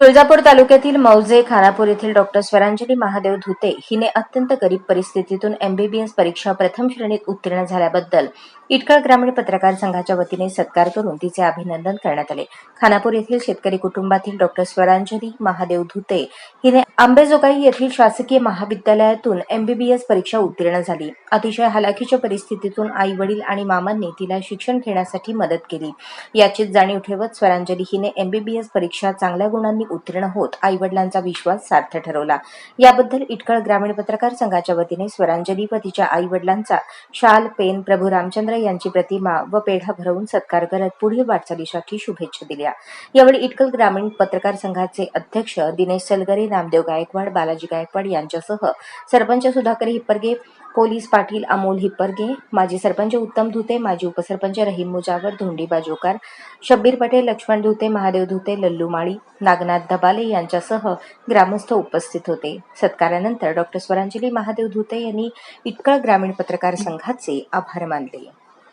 तुळजापूर तालुक्यातील मौजे खानापूर येथील डॉक्टर स्वरांजली महादेव धुते हिने अत्यंत गरीब परिस्थितीतून एमबीबीएस परीक्षा प्रथम श्रेणीत उत्तीर्ण झाल्याबद्दल इटकळ ग्रामीण पत्रकार संघाच्या वतीने सत्कार करून तिचे अभिनंदन करण्यात आले. खानापूर येथील शेतकरी कुटुंबातील डॉक्टर स्वरांजली महादेव धुते हिने आंबेजोगाई येथील शासकीय महाविद्यालयातून एमबीबीएस परीक्षा उत्तीर्ण झाली. अतिशय हलाखीच्या परिस्थितीतून आई वडील आणि मामांनी तिला शिक्षण घेण्यासाठी मदत केली. याचीच जाणीव ठेवत स्वरांजली हिने एमबीबीएस परीक्षा चांगल्या गुणांनी उत्तीर्ण होत आईवडिलांचा विश्वास सार्थ ठरवला. याबद्दल इटकळ ग्रामीण पत्रकार संघाच्या वतीने स्वरांजली व तिच्या आई वडिलांचा शाल पेन प्रभू रामचंद्र यांची प्रतिमा व पेढा भरवून सत्कार करत पुढील वाटचालीसाठी शुभेच्छा दिल्या. यावेळी इटकल ग्रामीण पत्रकार संघाचे अध्यक्ष दिनेश सलगरे नामदेव गायकवाड बालाजी गायकवाड यांच्यासह सरपंच सुधाकर हिप्परगे पोलीस पाटील अमोल हिप्परगे माजी सरपंच उत्तम धुते माजी उपसरपंच रहीम मुजावर धोंडी बाजोकार शब्बीर पटेल लक्ष्मण धुते महादेव धुते लल्लू माळी नागनाथ धबाले यांच्यासह ग्रामस्थ उपस्थित होते. सत्कारानंतर डॉक्टर स्वरांजली महादेव धुते यांनी इटकळ ग्रामीण पत्रकार संघाचे आभार मानले.